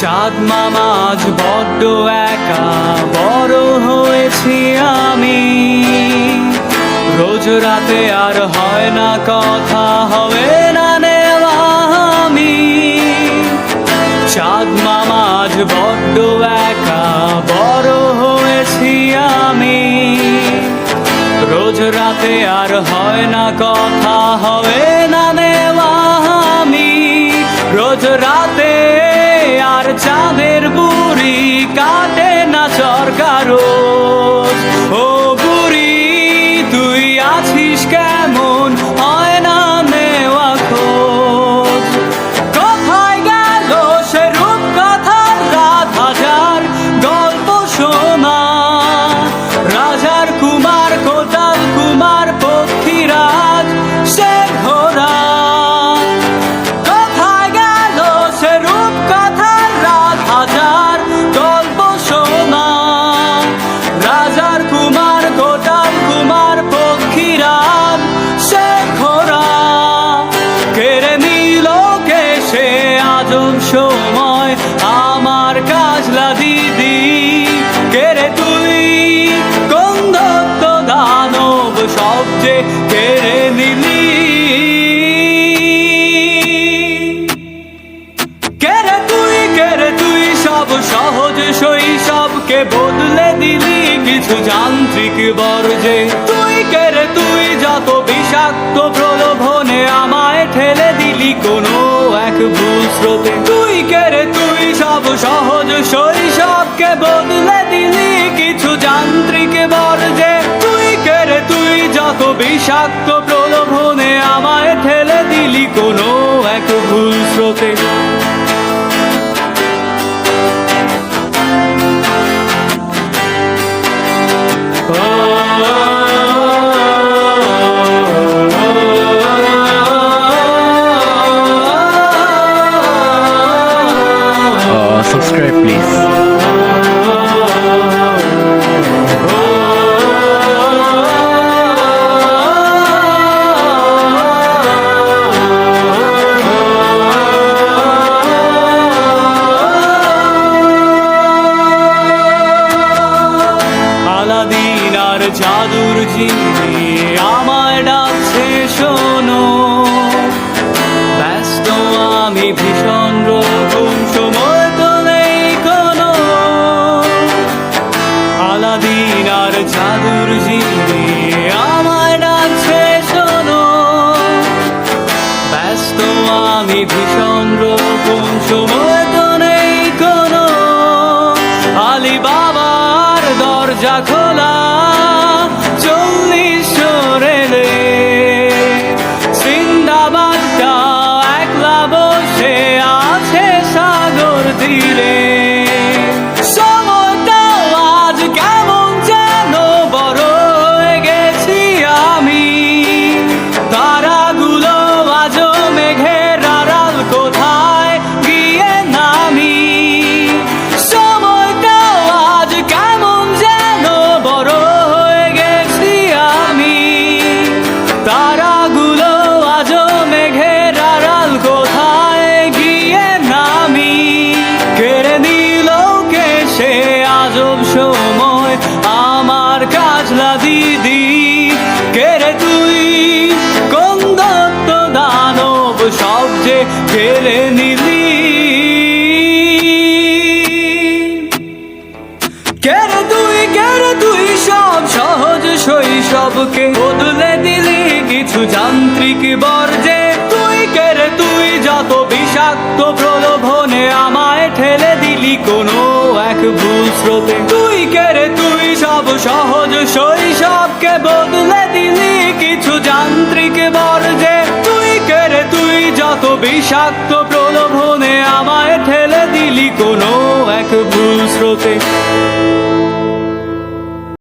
চাঁদ মামা, আজ বড্ড একা, বড় হয়েছি আমি। রোজ রাতে আর হয় না কথা, হবে না নেওয়া আমি। চাঁদ মামা, আজ বড্ড একা, বড় হয়েছি আমি। রোজ রাতে আর হয় না কথা, হবে না নেওয়া আমি। রোজ রাতে চাঁদের বুড়ি কাটে না সরকার কাজলা দিদি। কেড়ে তুই? কোন দত্ত দানব সবচেয়ে কেড়ে নিলি কেরে তুই? কেরে তুই? সব সহজ শৈশবকে বদলে দিলি? কিছু যান্ত্রিক বর্জে তুই কেরে তুই? যত বিষাক্ত প্রলোভনে আমায় ঠেলে দিলি কোনো এক ভুল স্রোতে। কেরে তুই সব সহজ শৈশবকে বদলে দিলি কিছু যান্ত্রিক বর্জে তুই কেড়ে তুই যত বিষাক্ত প্রলোভনে আমায় ঠেলে দিলি কোনো এক ভুল স্রোতে। জাদুর জিনি আমায় ডাকছে, শোনো। ব্যস্ত আমি ভীষণ রকম সময় তো নেই কোনো। আলাদিন আর জাদুর জিনি আমায় ডাকছে, শোনো। ব্যস্ত আমি ভীষণ রকম সময় দিদি কেড়ে তুই? কোন দত্ত দানব সবচেয়ে কেড়ে নিলি? কেরে তুই কেরে তুই সব সহজ শৈশবকে বদলে দিলি? কিছু যান্ত্রিক বর্জে তুই কেরে তুই যত বিষাক্ত স্রোতে তুই কেড়ে তুই সব সহজ, শৈশবকে বদলে দিলি কিছু যান্ত্রিক বর্জে তুই কেরে তুই যত বিষাক্ত প্রলোভনে আমায় ঠেলে দিলি কোনো এক ভুল স্রোতে।